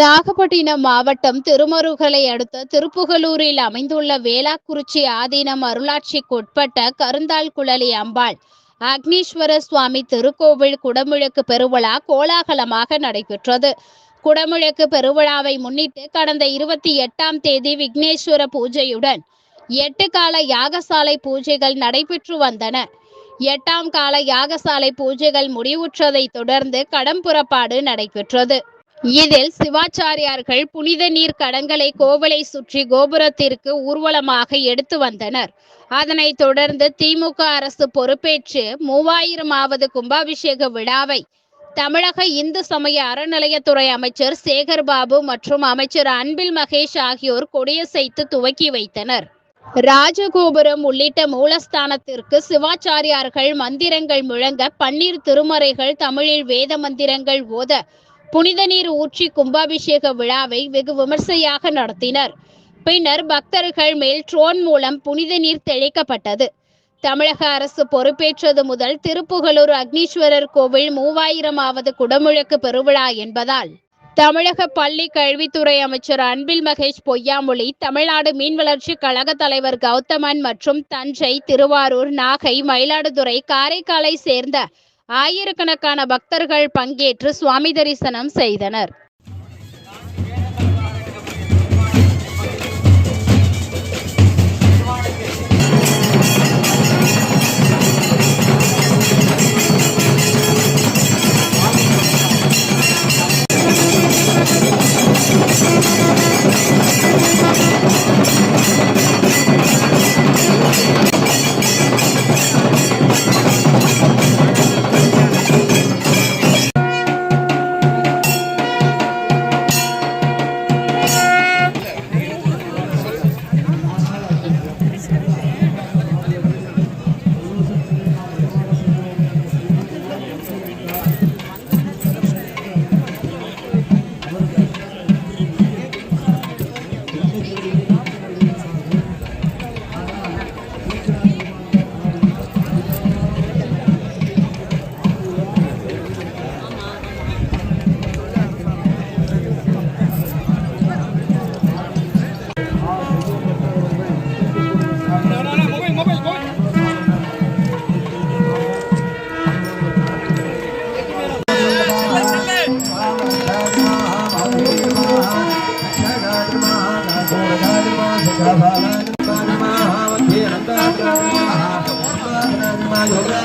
நாகப்பட்டினம் மாவட்டம் திருமருகலை அடுத்த திருப்புகலூரில் அமைந்துள்ள வேளாக்குறிச்சி ஆதீனம் அருளாட்சிக்குட்பட்ட கருந்தாள் குழலி அம்பாள் அக்னீஸ்வர சுவாமி திருக்கோவில் குடமுழுக்கு பெருவிழா கோலாகலமாக நடைபெற்றது. குடமுழுக்கு பெருவிழாவை முன்னிட்டு கடந்த இருபத்தி எட்டாம் தேதி விக்னேஸ்வர பூஜையுடன் எட்டு கால யாகசாலை பூஜைகள் நடைபெற்று வந்தன. எட்டாம் கால யாகசாலை பூஜைகள் முடிவுற்றதைத் தொடர்ந்து கடம்புறப்பாடு நடைபெற்றது. இதில் சிவாச்சாரியார்கள் புனித நீர் கடங்களை கோவிலை சுற்றி கோபுரத்திற்கு ஊர்வலமாக எடுத்து வந்தனர். அதனைத் தொடர்ந்து திமுக அரசு பொறுப்பேற்று மூவாயிரமாவது கும்பாபிஷேக விழாவை தமிழக இந்து சமய அறநிலையத்துறை அமைச்சர் சேகர் பாபு மற்றும் அமைச்சர் அன்பில் மகேஷ் ஆகியோர் கொடியசைத்து துவக்கி வைத்தனர். ராஜகோபுரம் உள்ளிட்ட மூலஸ்தானத்திற்கு சிவாச்சாரியார்கள் மந்திரங்கள் முழங்க பன்னீர் திருமறைகள் தமிழில் வேத மந்திரங்கள் ஓத புனித நீர் ஊற்றி கும்பாபிஷேக விழாவை வெகு விமர்சையாக நடத்தினர். பின்னர் பக்தர்கள் மேல் ட்ரோன் மூலம் புனித நீர் தெளிக்கப்பட்டது. தமிழக அரசு பொறுப்பேற்றது முதல் திருப்புகலூர் அக்னீஸ்வரர் கோவில் மூவாயிரமாவது குடமுழக்கு பெருவிழா என்பதால் தமிழக பள்ளி கல்வித்துறை அமைச்சர் அன்பில் மகேஷ் பொய்யாமொழி தமிழ்நாடு மீன் வளர்ச்சி கழக தலைவர் கௌதமன் மற்றும் தஞ்சை திருவாரூர் நாகை மயிலாடுதுறை காரைக்காலை சேர்ந்த ஆயிரக்கணக்கான பக்தர்கள் பங்கேற்று சுவாமி தரிசனம் செய்தனர்.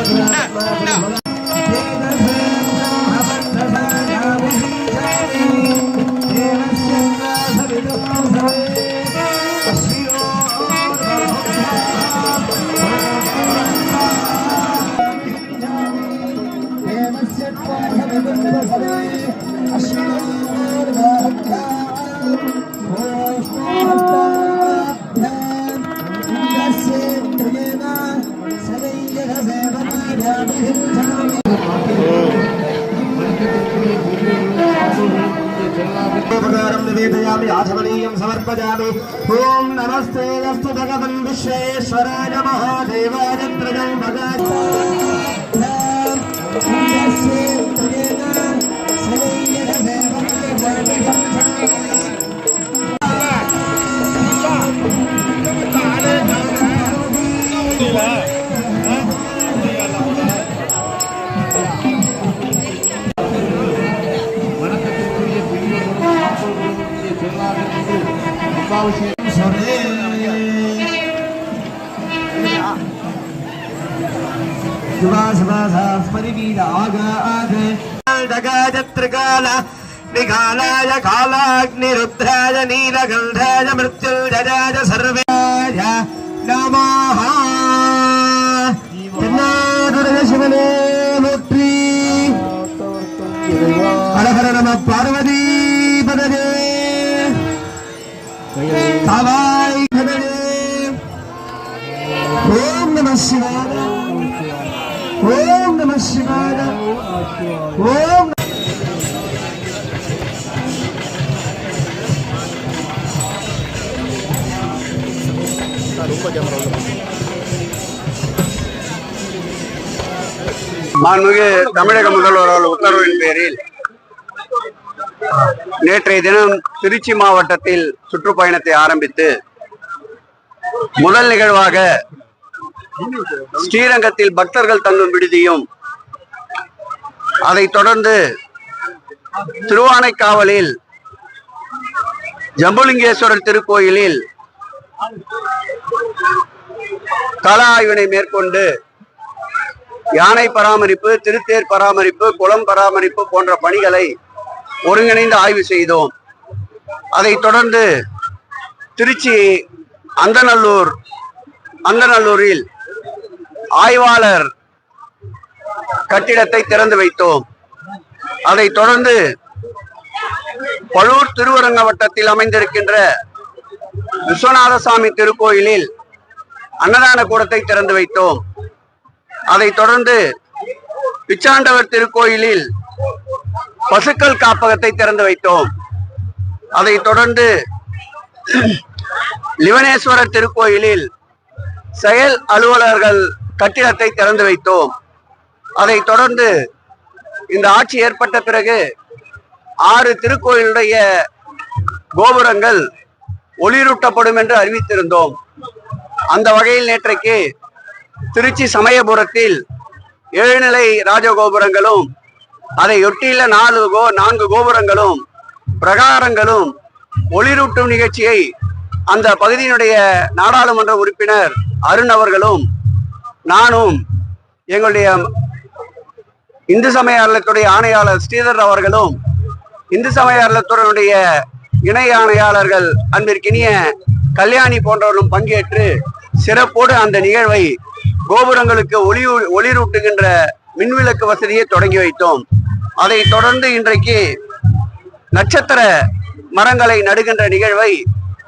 No, no. साधुवरीयं समर्पयामि। ॐ नमस्ते नस्तु भगवन् विश्वेश्वराय महादेवाय प्रजम्भगाय செல்லாவிற்கு அம்பாவிஷேகம் சொன்னேன் निकालाय कालाग्निरुद्धाय नीलगन्धाय मृत्युर्जयाय सर्वाय नमः शिवने हर हर नमः पार्वती காவாய் கதவே ஓம் நம சிவாய ஓம் நம சிவாய ஓம் மாண்புமிகு தமிழக முதல்வர் அவர்கள் உத்தரவின் பேரில் நேற்றைய தினம் திருச்சி மாவட்டத்தில் சுற்றுப்பயணத்தை ஆரம்பித்து முதல் நிகழ்வாக ஸ்ரீரங்கத்தில் பக்தர்கள் தங்கும் விடுதியும் அதை தொடர்ந்து திருவானைக்காவலில் ஜம்புலிங்கேஸ்வரர் திருக்கோயிலில் கள ஆய்வினை மேற்கொண்டு யானை பராமரிப்பு திருத்தேர் பராமரிப்பு குளம் பராமரிப்பு போன்ற பணிகளை ஒருங்கிணைந்து ஆய்வு செய்தோம். அதைத் தொடர்ந்து திருச்சி அந்தநல்லூர் அந்தநல்லூரில் ஆய்வாளர் கட்டிடத்தை திறந்து வைத்தோம். அதைத் தொடர்ந்து பழூர் திருவரங்க வட்டத்தில் அமைந்திருக்கின்ற விஸ்வநாதசாமி திருக்கோயிலில் அன்னதான கூடத்தை திறந்து வைத்தோம். அதைத் தொடர்ந்து பிச்சாண்டவர் திருக்கோயிலில் பசுக்கள் காப்பகத்தை திறந்து வைத்தோம். அதைத் தொடர்ந்து லிவனேஸ்வரர் திருக்கோயிலில் செயல் அலுவலர்கள் கட்டிடத்தை திறந்து வைத்தோம். அதைத் தொடர்ந்து இந்த ஆட்சி ஏற்பட்ட பிறகு ஆறு திருக்கோயிலுடைய கோபுரங்கள் ஒளிரூட்டப்படும் என்று அறிவித்திருந்தோம். அந்த வகையில் நேற்றைக்கு திருச்சி சமயபுரத்தில் ஏழுநிலை ராஜகோபுரங்களும் அதையொட்டியுள்ள நாலு கோ நான்கு கோபுரங்களும் பிரகாரங்களும் ஒளிரூட்டும் நிகழ்ச்சியை அந்த பகுதியினுடைய நாடாளுமன்ற உறுப்பினர் அருண் அவர்களும் நானும் எங்களுடைய இந்து சமய அறத்துடைய ஆணையாளர் ஸ்ரீதர் அவர்களும் இந்து சமய அறத்துறையினுடைய இணை ஆணையாளர்கள் அன்பிற்கினிய கல்யாணி போன்றவர்களும் பங்கேற்று சிறப்போடு அந்த நிகழ்வை கோபுரங்களுக்கு ஒளி ஒளிரூட்டுகின்ற மின்விளக்கு வசதியை தொடங்கி வைத்தோம். அதைத் தொடர்ந்து இன்றைக்கு நட்சத்திர மரங்களை நடுகின்ற நிகழ்வை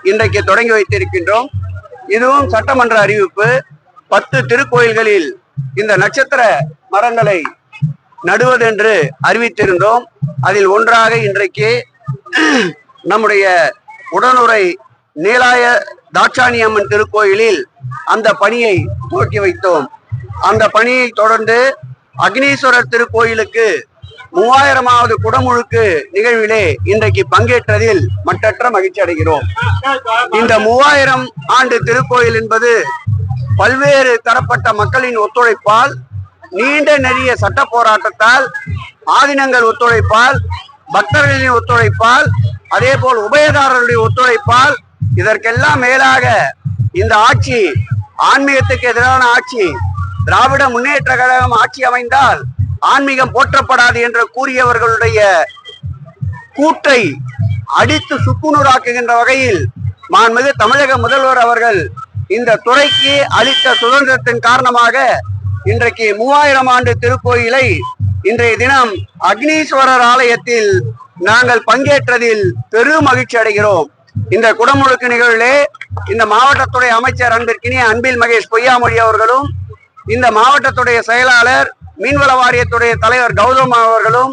இன்றைக்கு தொடங்கி வைத்திருக்கின்றோம். இதுவும் சட்டமன்ற அறிவிப்பு. பத்து திருக்கோயில்களில் இந்த நட்சத்திர மரங்களை நடுவதென்று அறிவித்திருந்தோம். அதில் ஒன்றாக இன்றைக்கு நம்முடைய உடனுரை நீலாய தாட்சாணியம்மன் திருக்கோயிலில் அந்த பணியை துவக்கி வைத்தோம். அந்த பணியை தொடர்ந்து அக்னீஸ்வரர் திருக்கோயிலுக்கு மூவாயிரமாவது குடமுழுக்கு நிகழ்விலே இன்றைக்கு பங்கேற்றதில் மட்டற்ற மகிழ்ச்சி அடைகிறோம். இந்த மூவாயிரம் ஆண்டு திருக்கோயில் என்பது பல்வேறு தரப்பட்ட மக்களின் ஒத்துழைப்பால் நீண்ட நெறிய சட்ட போராட்டத்தால் ஆதினங்கள் ஒத்துழைப்பால் பக்தர்களின் ஒத்துழைப்பால் அதே போல் உபயதாரர்களுடைய ஒத்துழைப்பால் இதற்கெல்லாம் மேலாக இந்த ஆட்சி ஆன்மீகத்துக்கு எதிரான ஆட்சி திராவிட முன்னேற்ற கழகம் ஆட்சி அமைந்தால் ஆன்மீகம் போற்றப்படாது என்று கூறியவர்களுடைய கூற்றை அடித்து சுக்குநூறாக்குகின்ற வகையில் மாண்புமிகு தமிழக முதல்வர் அவர்கள் இந்த துறைக்கு அளித்த சுதந்திரத்தின் காரணமாக இன்றைக்கு மூவாயிரம் ஆண்டு திருக்கோயிலை இன்றைய தினம் அக்னீஸ்வரர் ஆலயத்தில் நாங்கள் பங்கேற்றதில் பெரும் மகிழ்ச்சி அடைகிறோம். இந்த குடமுழுக்கு நிகழ்விலே இந்த மாவட்டத்துடைய அமைச்சர் அன்பிற்கினிய அன்பில் மகேஷ் பொய்யாமொழி அவர்களும் இந்த மாவட்டத்துடைய செயலாளர் மீன்வள வாரியத்துடைய தலைவர் கௌதம் அவர்களும்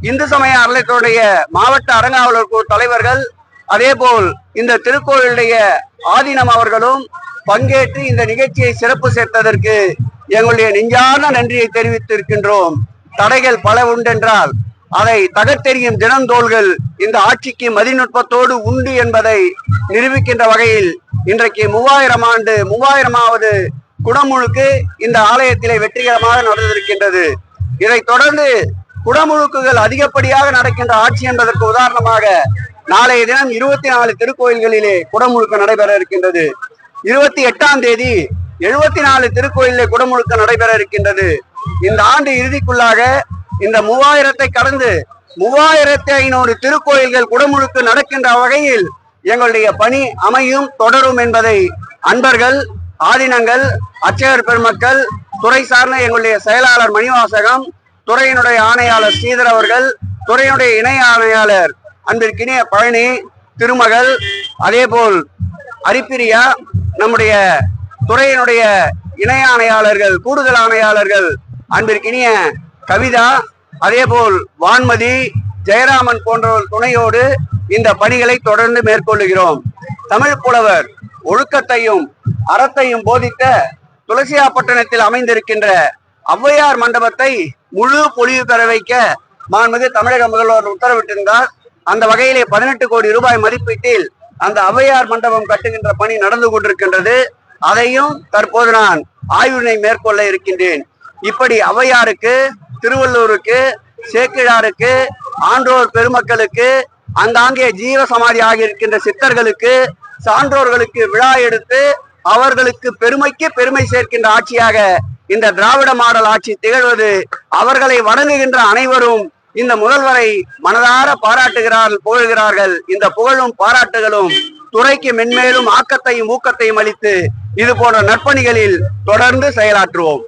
இந்து சமய அறத்துடைய மாவட்ட அரங்காவலர் குழு தலைவர்கள் அதேபோல் இந்த திருக்கோயிலுடைய ஆதீனம் அவர்களும் பங்கேற்று இந்த நிகழ்ச்சியை சிறப்பு சேர்த்ததற்கு எங்களுடைய நெஞ்சார்ந்த நன்றியை தெரிவித்திருக்கின்றோம். தடைகள் பல உண்டென்றால் அதை தகர்த்தெறியும் தினந்தோள்கள் இந்த ஆட்சிக்கு மதிநுட்பத்தோடு உண்டு என்பதை நிரூபிக்கின்ற வகையில் இன்றைக்கு மூவாயிரம் ஆண்டு மூவாயிரமாவது குடமுழுக்கு இந்த ஆலயத்திலே வெற்றிகரமாக நடந்திருக்கின்றது. இதைத் தொடர்ந்து குடமுழுக்குகள் அதிகப்படியாக நடக்கின்ற ஆட்சி என்பதற்கு உதாரணமாக நாளைய தினம் இருபத்தி நாலு திருக்கோயில்களிலே குடமுழுக்கு நடைபெற இருக்கின்றது. இருபத்தி எட்டாம் தேதி எழுபத்தி நாலு திருக்கோயிலே குடமுழுக்கு நடைபெற இருக்கின்றது. இந்த ஆண்டு இறுதிக்குள்ளாக இந்த மூவாயிரத்தை கடந்து மூவாயிரத்தி ஐநூறு திருக்கோயில்கள் குடமுழுக்கு நடக்கின்ற வகையில் எங்களுடைய பணி அமையும் தொடரும் என்பதை அன்பர்கள் ஆதீனங்கள் அர்ச்சகர் பெருமக்கள் துறை சார்ந்த எங்களுடைய செயலாளர் மணிவாசகம் துறையினுடைய ஆணையாளர் ஸ்ரீதர் அவர்கள் துறையினுடைய இணை ஆணையாளர் அன்பிற்கினிய பழனி திருமகள் அதேபோல் அரிப்பிரியா நம்முடைய துறையினுடைய இணை ஆணையாளர்கள் கூடுதல் ஆணையாளர்கள் அன்பிற்கினிய கவிதா அதேபோல் வான்மதி ஜெயராமன் போன்றவர் துணையோடு இந்த பணிகளை தொடர்ந்து மேற்கொள்ளுகிறோம். தமிழ் புலவர் ஒழுக்கத்தையும் அறத்தையும் போதித்த துளசியாப்பட்டினத்தில் அமைந்திருக்கின்ற ஔவையார் மண்டபத்தை முழு பொழிவு பெற வைக்க மாண்புமிகு தமிழக முதல்வர் உத்தரவிட்டிருந்தார். அந்த வகையிலே பதினெட்டு கோடி ரூபாய் மதிப்பீட்டில் அந்த ஔவையார் மண்டபம் கட்டுகின்ற பணி நடந்து கொண்டிருக்கின்றது. அதையும் தற்போது நான் ஆய்வினை மேற்கொள்ள இருக்கின்றேன். இப்படி ஔவையாருக்கு திருவள்ளூருக்கு சேக்கிழாருக்கு ஆன்றோர் பெருமக்களுக்கு அங்காங்கே ஜீவ சமாதி ஆகியிருக்கின்ற சித்தர்களுக்கு சான்றோர்களுக்கு விழா எடுத்து அவர்களுக்கு பெருமைக்கு பெருமை சேர்க்கின்ற ஆட்சியாக இந்த திராவிட மாடல் ஆட்சி திகழ்வது அவர்களை வணங்குகின்ற அனைவரும் இந்த முதல்வரை மனதார பாராட்டுகிறார்கள் புகழ்கிறார்கள். இந்த புகழும் பாராட்டுகளும் துறைக்கு மென்மேலும் ஆக்கத்தையும் ஊக்கத்தையும் அளித்து இது போன்ற நற்பணிகளில் தொடர்ந்து செயலாற்றுவோம்.